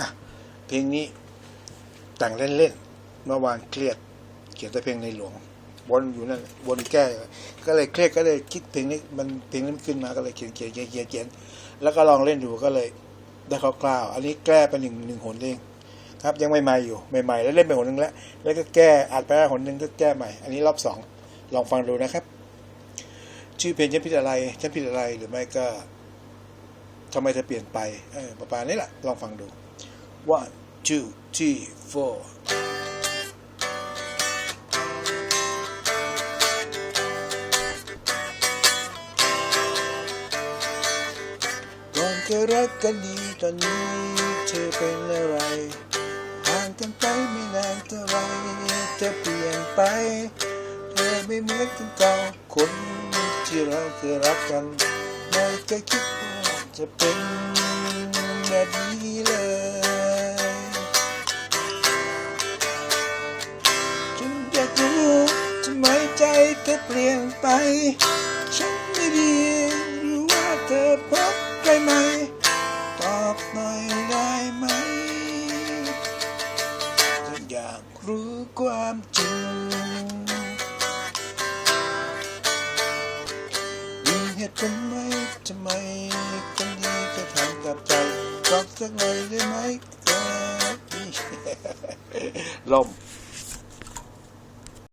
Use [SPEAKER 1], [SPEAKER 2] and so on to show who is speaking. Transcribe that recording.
[SPEAKER 1] อะเพลงนี้แต่งเล่นๆเมื่อวานเครียด เขียนแต่เพลงในหลวงวนอยู่นั่นวนแก้ ก็เลยเครียดก็เลยคิดเพลงนี้มันเพลงนี้มันขึ้นมาก็เลยเขียนเขียนเขียนเขียนเขียนแล้วก็ลองเล่นดูก็เลย ได้คร่าวๆอันนี้แก้ไปหนึ่งหนึ่งหนเองครับยังใหม่ๆอยู่ใหม่ๆแล้วเล่นไปหนหนึ่งแล้วแล้วก็แก้อัดไปแล้วหนหนึ่งก็แก้ใหม่ อันนี้รอบสองลองฟังดูนะครับ ชื่อเพลงฉันผิดอะไรฉันผิดอะไรหรือไม่ก็ทำไมเธอเปลี่ยนไปเออประมาณนี้แหละลองฟังดู one two three four ก่อนเคยรักกันดีตอนนี้เธอเป็นอะไรห่างกันไปไม่นานเท่าไรเธอเปลี่ยนไปเธอไม่เหมือนกันเก่าคนที่เราเคยรักกันไม่เคยคิดว่าจะเป็นแบบนี้เลย เธอเปลี่ยนไป ฉันไม่ดีหรือว่าเธอพบใครไหมตอบหน่อยได้ไหมฉันอยากรู้ความจริงมีเหตุผลไหมทำไมคนดีจะทำกับใจบอกสักหน่อยได้ไหมครับลม